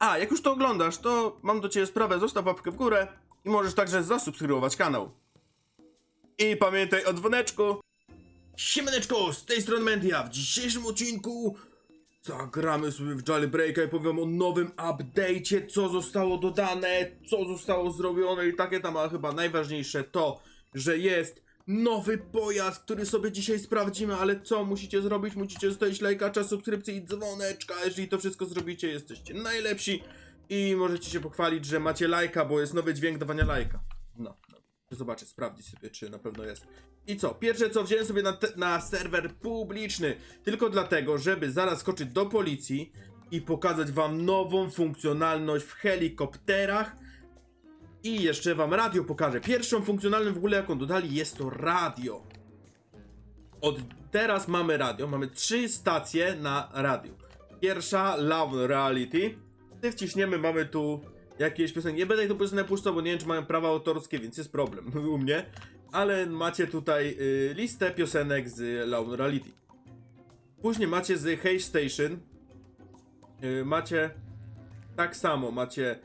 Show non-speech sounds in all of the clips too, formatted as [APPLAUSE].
A, jak już to oglądasz, to mam do ciebie sprawę, zostaw łapkę w górę i możesz także zasubskrybować kanał. I pamiętaj o dzwoneczku. Siemaneczko, z tej strony Mendia. W dzisiejszym odcinku zagramy sobie w Jailbreaka i powiem o nowym update'cie, co zostało dodane, co zostało zrobione i takie tam, ale chyba najważniejsze to, że jest nowy pojazd, który sobie dzisiaj sprawdzimy, ale co musicie zrobić? Musicie zostawić lajkacza, subskrypcji i dzwoneczka. Jeżeli to wszystko zrobicie, jesteście najlepsi i możecie się pochwalić, że macie lajka, bo jest nowy dźwięk dawania lajka. No. Zobaczę, sprawdzić sobie, czy na pewno jest. I co? Pierwsze co, wziąłem sobie na, na serwer publiczny, tylko dlatego, żeby zaraz skoczyć do policji i pokazać wam nową funkcjonalność w helikopterach. I jeszcze wam radio pokażę. Pierwszą funkcjonalną w ogóle jaką dodali jest to radio. Od teraz mamy radio, mamy trzy stacje na radiu. Pierwsza Love Reality. Gdy wciśniemy, mamy tu jakieś piosenki. Nie będę ich tu piosenek puszczał, bo nie wiem, czy mają prawa autorskie, więc jest problem [LAUGHS] u mnie. Ale macie tutaj y, listę piosenek z Love Reality. Później macie z Hey Station. Y, macie tak samo, macie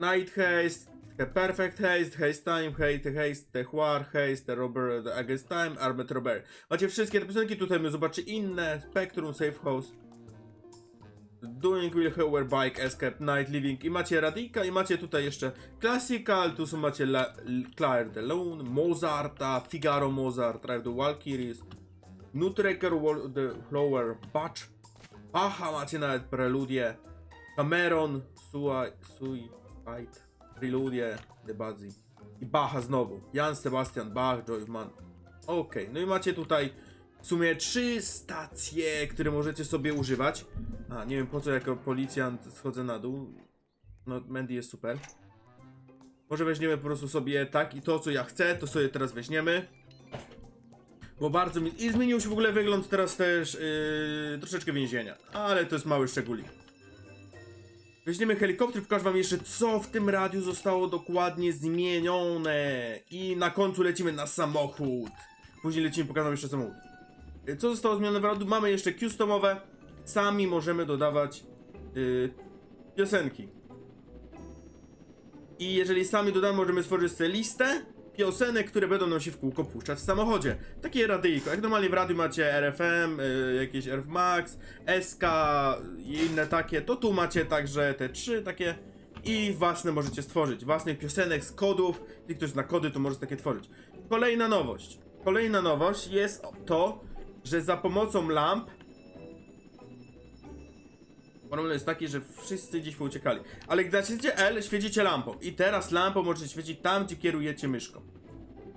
Night Haste, Perfect Haste, Haste Time, Hate Haste, The War Haste, The Against Time, Armed Robber. Macie wszystkie te piosenki, tutaj zobaczy inne, Spectrum, Safe House, Doing Will Hover Bike, Escape, Night Living. I macie Radika i macie tutaj jeszcze Classical, tu są macie La, Claire de Lune, Mozarta, Figaro Mozart, Drive the Valkyries, Nutrecker, The Flower, Batch, Bacha macie nawet Preludię, Cameron, Sui, Sui, Fight, Preludię, The Bazzi i Bacha znowu, Jan Sebastian Bach, Joyman. Okej, no i macie tutaj w sumie trzy stacje, które możecie sobie używać. A, nie wiem po co jako policjant schodzę na dół. No, Mandy jest super. Może weźmiemy po prostu sobie tak i to co ja chcę, to sobie teraz weźmiemy. Bo bardzo mi... I zmienił się w ogóle wygląd teraz też yy, troszeczkę więzienia. Ale to jest mały szczególik. Weźmiemy helikopter, pokażę wam jeszcze co w tym radiu zostało dokładnie zmienione. I na końcu lecimy na samochód. Później lecimy, pokażę wam jeszcze samochód. Y, Co zostało zmienione w radiu? Mamy jeszcze customowe. Sami możemy dodawać yy, piosenki. I jeżeli sami dodamy, możemy stworzyć sobie listę piosenek, które będą nam się w kółko puszczać w samochodzie. Takie radyjko. Jak normalnie w radiu macie RFM, y, jakieś RF Max, SK i inne takie, to tu macie także te trzy takie i własne możecie stworzyć. Własnych piosenek z kodów. Jeśli ktoś zna kody, to może takie tworzyć. Kolejna nowość. Kolejna nowość jest to, że za pomocą lamp Problem jest taki, że wszyscy gdzieś pouciekali. Ale gdy naciśniecie L, świecicie lampą. I teraz lampą możecie świecić tam, gdzie kierujecie myszką.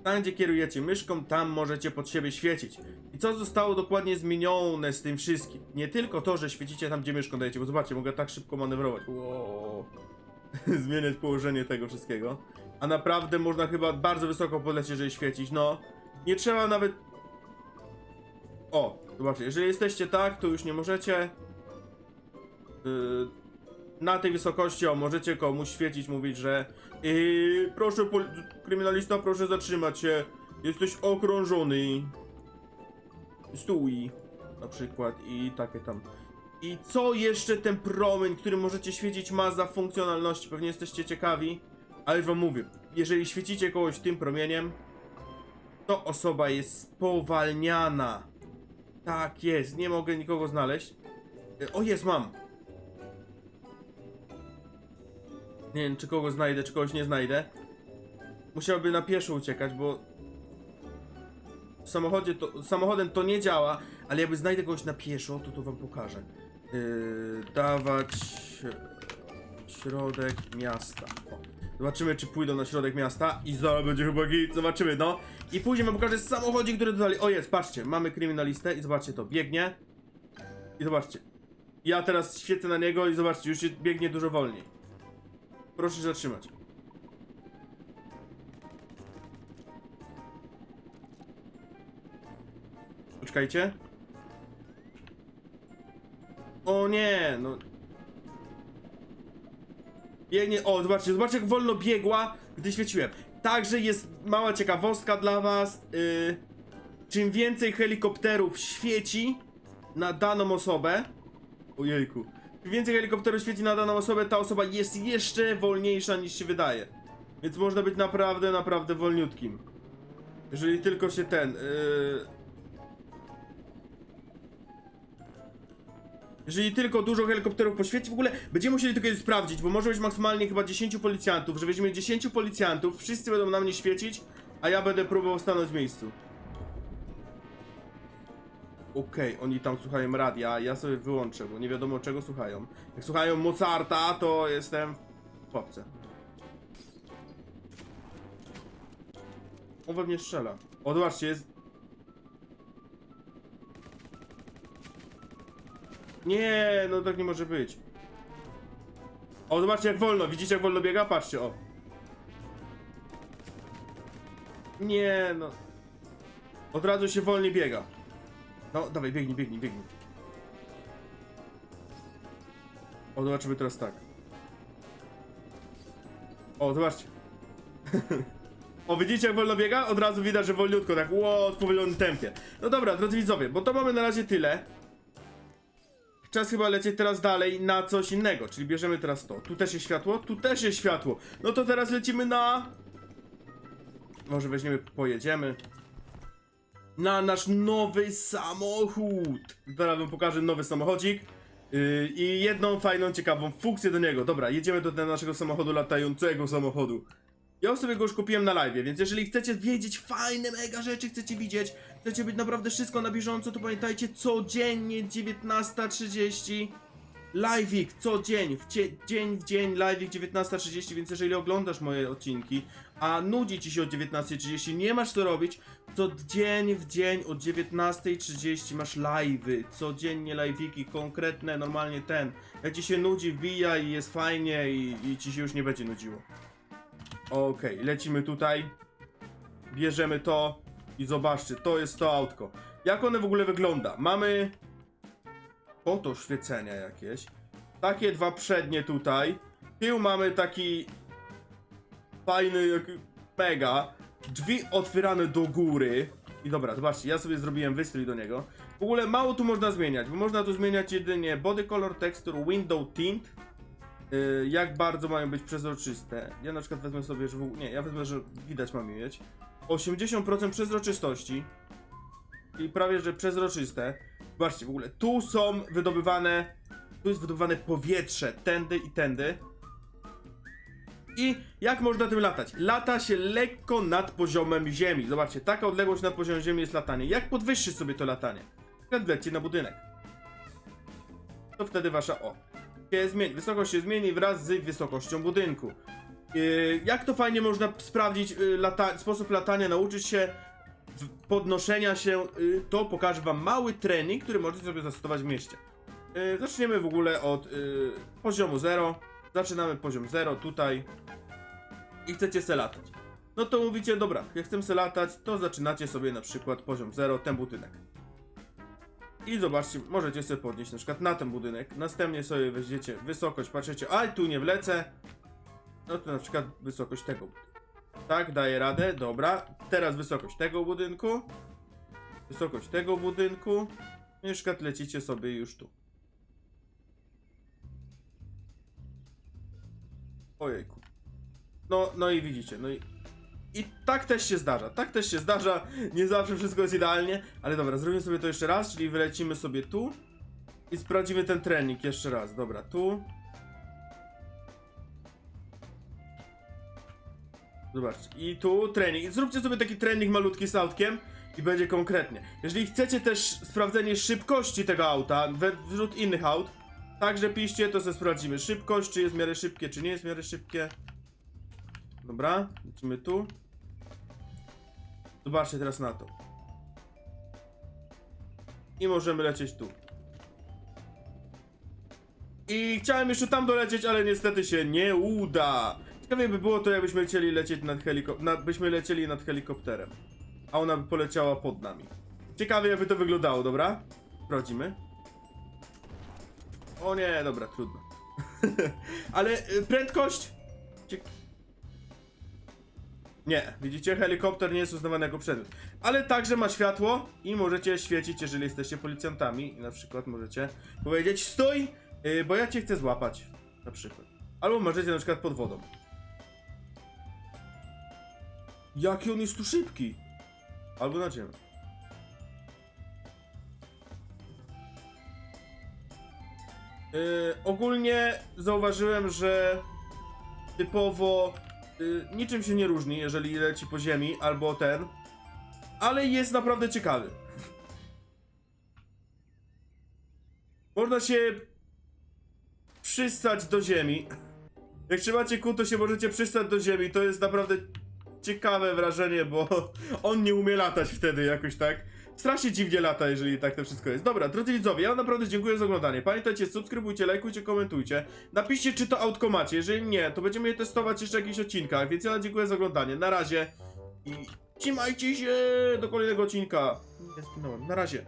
Tam, gdzie kierujecie myszką, tam możecie pod siebie świecić. I co zostało dokładnie zmienione z tym wszystkim? Nie tylko to, że świecicie tam, gdzie myszką dajecie, bo zobaczcie, mogę tak szybko manewrować. Wow. [LAUGHS] Zmieniać położenie tego wszystkiego. A naprawdę można chyba bardzo wysoko podlecieć, jeżeli świecić. No, nie trzeba nawet... O, zobaczcie, jeżeli jesteście tak, to już nie możecie. Yy, na tej wysokości, o, możecie komuś świecić, mówić, że yy, proszę, kryminalista, proszę zatrzymać się, jesteś okrążony. Stój, na przykład, i takie tam. I co jeszcze ten promień, który możecie świecić ma za funkcjonalności? Pewnie jesteście ciekawi, ale wam mówię, jeżeli świecicie kogoś tym promieniem, to osoba jest spowalniana. Tak jest, nie mogę nikogo znaleźć. Yy, O, jest, mam. Nie wiem, czy kogoś znajdę, czy kogoś nie znajdę. Musiałby na pieszo uciekać, bo w samochodzie to, samochodem to nie działa, ale jakby znajdę kogoś na pieszo, to to wam pokażę. Yy, dawać środek miasta. O. Zobaczymy, czy pójdą na środek miasta i zaraz będzie chyba git. Zobaczymy, no. I później wam pokażę samochodzik, który dodali. O jest, patrzcie, mamy kryminalistę i zobaczcie to, biegnie. I zobaczcie. Ja teraz świecę na niego i zobaczcie, już się biegnie dużo wolniej. Proszę się zatrzymać. Poczekajcie. O nie, no. Biegnie, o zobaczcie, zobaczcie jak wolno biegła, gdy świeciłem. Także jest mała ciekawostka dla was. Yy, czym więcej helikopterów świeci na daną osobę, ojejku, więcej helikopterów świeci na daną osobę, ta osoba jest jeszcze wolniejsza niż się wydaje. Więc można być naprawdę, naprawdę wolniutkim. Jeżeli tylko się ten... Yy... Jeżeli tylko dużo helikopterów poświeci, w ogóle będziemy musieli to kiedyś sprawdzić, bo może być maksymalnie chyba 10 policjantów, że weźmiemy 10 policjantów, wszyscy będą na mnie świecić, a ja będę próbował stanąć w miejscu. Okej, oni tam słuchają radia, ja sobie wyłączę, bo nie wiadomo czego słuchają. Jak słuchają Mozarta, to jestem w popce. On we mnie strzela. O, zobaczcie, jest... Nie, no tak nie może być. O, zobaczcie jak wolno, widzicie jak wolno biega? Patrzcie, o. Nie, no. Od razu się wolniej biega. No, dawaj, biegnij, biegnij, biegnij. O, zobaczymy teraz tak. O, zobaczcie. [LAUGHS] o, widzicie jak wolno biega? Od razu widać, że wolniutko, tak ło, w powolnionym tempie. No dobra, drodzy widzowie, bo to mamy na razie tyle. Czas chyba lecieć teraz dalej na coś innego, czyli bierzemy teraz to. Tu też jest światło, tu też jest światło. No to teraz lecimy na... Może weźmiemy, pojedziemy na nasz nowy samochód. Teraz wam pokażę nowy samochodzik. Yy, I jedną fajną, ciekawą funkcję do niego. Dobra, jedziemy do naszego samochodu, latającego samochodu. Ja sobie go już kupiłem na live, więc jeżeli chcecie wiedzieć fajne mega rzeczy, chcecie widzieć, chcecie być naprawdę wszystko na bieżąco, to pamiętajcie codziennie 19.30 Live'ik, co dzień, w dzień w dzień, live'ik 19.30, więc jeżeli oglądasz moje odcinki, a nudzi ci się o 19.30, nie masz co robić, to dzień w dzień o 19.30 masz live'y, codziennie live'iki, konkretne, normalnie ten. Jak ci się nudzi, wbija i jest fajnie i, i ci się już nie będzie nudziło. Okej, lecimy tutaj, bierzemy to i zobaczcie, to jest to autko. Jak one w ogóle wygląda? Mamy Oto świecenia jakieś. Takie dwa przednie tutaj. Tył mamy taki fajny, jak mega. Drzwi otwierane do góry. I dobra, zobaczcie, ja sobie zrobiłem wystrój do niego. W ogóle mało tu można zmieniać, bo można tu zmieniać jedynie body color, texture, window tint. Yy, jak bardzo mają być przezroczyste. Ja na przykład wezmę sobie, że w ogóle, nie, ja wezmę, że widać mam mieć. 80% przezroczystości. I prawie, że przezroczyste. Zobaczcie, w ogóle tu są wydobywane, tu jest wydobywane powietrze, tędy i tędy. I jak można tym latać? Lata się lekko nad poziomem ziemi. Zobaczcie, taka odległość nad poziomem ziemi jest latanie. Jak podwyższyć sobie to latanie? Wlećcie na budynek. To wtedy wasza, o, się zmieni, wysokość się zmieni wraz z wysokością budynku. Yy, jak to fajnie można sprawdzić yy, lata, sposób latania, nauczyć się podnoszenia się, y, to pokażę wam mały trening, który możecie sobie zastosować w mieście. Y, Zaczniemy w ogóle od y, poziomu 0. Zaczynamy poziom 0 tutaj. I chcecie se latać. No to mówicie, dobra, jak chcę se latać, to zaczynacie sobie na przykład poziom 0, ten budynek. I zobaczcie, możecie sobie podnieść na przykład na ten budynek. Następnie sobie weźmiecie wysokość, patrzycie, a tu nie wlecę. No to na przykład wysokość tego budynku. Tak, daję radę, dobra. Teraz wysokość tego budynku. Wysokość tego budynku. I na przykład lecicie sobie już tu. Ojejku. No, no i widzicie, no i... I tak też się zdarza, tak też się zdarza, nie zawsze wszystko jest idealnie, ale dobra, zrobimy sobie to jeszcze raz, czyli wylecimy sobie tu i sprawdzimy ten trening jeszcze raz, dobra, tu, Zobaczcie. I tu trening. Zróbcie sobie taki trening malutki z autkiem i będzie konkretnie. Jeżeli chcecie też sprawdzenie szybkości tego auta, wśród innych aut, także piszcie, to sobie sprawdzimy szybkość, czy jest w miarę szybkie, czy nie jest w miarę szybkie. Dobra, lecimy tu. Zobaczcie teraz na to. I możemy lecieć tu. I chciałem jeszcze tam dolecieć, ale niestety się nie uda. Ciekawie by było to, jakbyśmy lecieli lecieć nad helikopterem, byśmy lecieli nad helikopterem. A ona by poleciała pod nami. Ciekawie jakby to wyglądało, dobra? Sprawdzimy. O nie, dobra, trudno. [LAUGHS] ale y, prędkość... Nie, widzicie, helikopter nie jest uznawany jako przedmiot. Ale także ma światło i możecie świecić, jeżeli jesteście policjantami. I na przykład możecie powiedzieć stój, Yy, bo ja cię chcę złapać, na przykład. Albo możecie na przykład pod wodą. Jaki on jest tu szybki! Albo na ziemię. Yy, ogólnie zauważyłem, że typowo yy, niczym się nie różni, jeżeli leci po ziemi albo ten, ale jest naprawdę ciekawy. Można się przystać do ziemi. Jak trzymacie kół, to się możecie przystać do ziemi. To jest naprawdę ciekawe wrażenie, bo [LAUGHS] on nie umie latać wtedy jakoś tak. Strasznie dziwnie lata, jeżeli tak to wszystko jest. Dobra, drodzy widzowie, ja naprawdę dziękuję za oglądanie. Pamiętajcie, subskrybujcie, lajkujcie, komentujcie. Napiszcie, czy to autko macie. Jeżeli nie, to będziemy je testować jeszcze w jakichś odcinkach. Więc ja dziękuję za oglądanie. Na razie i trzymajcie się do kolejnego odcinka. Nie skinąłem. Na razie.